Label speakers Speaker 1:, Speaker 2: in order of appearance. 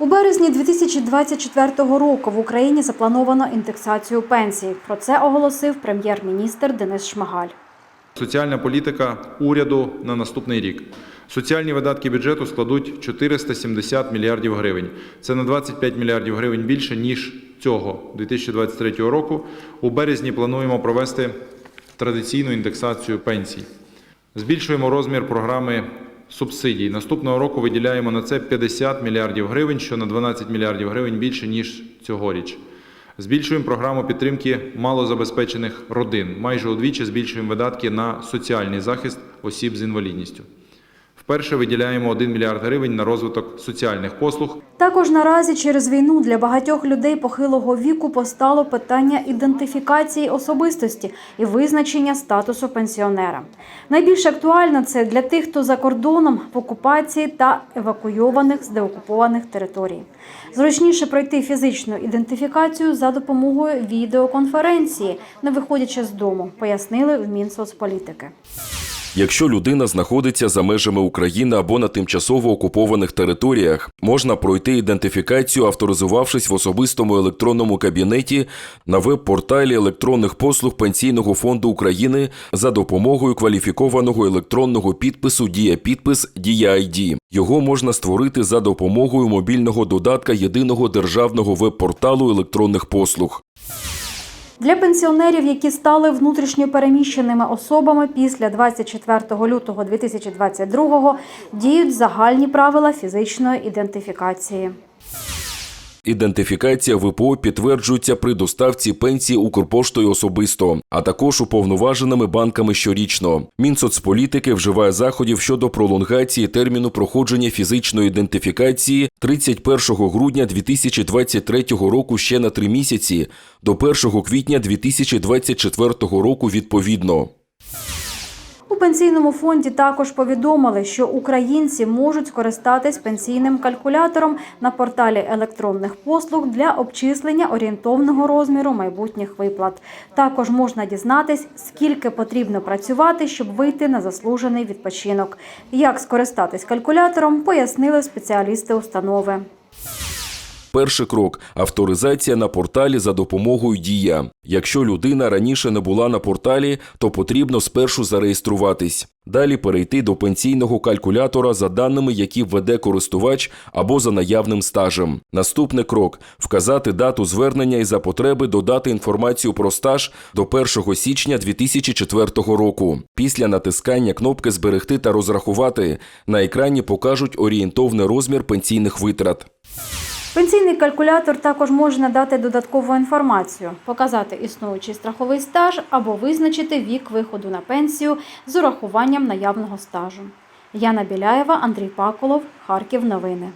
Speaker 1: У березні 2024 року в Україні заплановано індексацію пенсій. Про це оголосив прем'єр-міністр Денис Шмигаль.
Speaker 2: Соціальна політика уряду на наступний рік. Соціальні видатки бюджету складуть 470 мільярдів гривень. Це на 25 мільярдів гривень більше ніж цього 2023 року. У березні плануємо провести традиційну індексацію пенсій. Збільшуємо розмір програми субсидій. Наступного року виділяємо на це 50 мільярдів гривень, що на 12 мільярдів гривень більше ніж цьогоріч. Збільшуємо програму підтримки малозабезпечених родин. Майже удвічі збільшуємо видатки на соціальний захист осіб з інвалідністю. Вперше виділяємо 1 мільярд гривень на розвиток соціальних послуг.
Speaker 1: Також наразі через війну для багатьох людей похилого віку постало питання ідентифікації особистості і визначення статусу пенсіонера. Найбільш актуально це для тих, хто за кордоном в окупації та евакуйованих з деокупованих територій. Зручніше пройти фізичну ідентифікацію за допомогою відеоконференції, не виходячи з дому, пояснили в Мінсоцполітики.
Speaker 3: Якщо людина знаходиться за межами України або на тимчасово окупованих територіях, можна пройти ідентифікацію, авторизувавшись в особистому електронному кабінеті на веб-порталі електронних послуг Пенсійного фонду України за допомогою кваліфікованого електронного підпису Дія підпис Дія ID. Його можна створити за допомогою мобільного додатка єдиного державного веб-порталу електронних послуг.
Speaker 1: Для пенсіонерів, які стали внутрішньо переміщеними особами після 24 лютого 2022 діють загальні правила фізичної ідентифікації.
Speaker 3: Ідентифікація ВПО підтверджується при доставці пенсії Укрпоштою особисто, а також уповноваженими банками щорічно. Мінсоцполітики вживає заходів щодо пролонгації терміну проходження фізичної ідентифікації 31 грудня 2023 року ще на три місяці до 1 квітня 2024 року відповідно.
Speaker 1: У пенсійному фонді також повідомили, що українці можуть скористатись пенсійним калькулятором на порталі електронних послуг для обчислення орієнтовного розміру майбутніх виплат. Також можна дізнатись, скільки потрібно працювати, щоб вийти на заслужений відпочинок. Як скористатись калькулятором, пояснили спеціалісти установи.
Speaker 3: Перший крок авторизація на порталі за допомогою Дія. Якщо людина раніше не була на порталі, то потрібно спершу зареєструватись. Далі перейти до пенсійного калькулятора за даними, які введе користувач або за наявним стажем. Наступний крок вказати дату звернення і за потреби додати інформацію про стаж до 1 січня 2004 року. Після натискання кнопки Зберегти та розрахувати на екрані покажуть орієнтовний розмір пенсійних витрат.
Speaker 1: Пенсійний калькулятор також може надати додаткову інформацію, показати існуючий страховий стаж або визначити вік виходу на пенсію з урахуванням наявного стажу. Яна Біляєва, Андрій Паколов, Харків. Новини.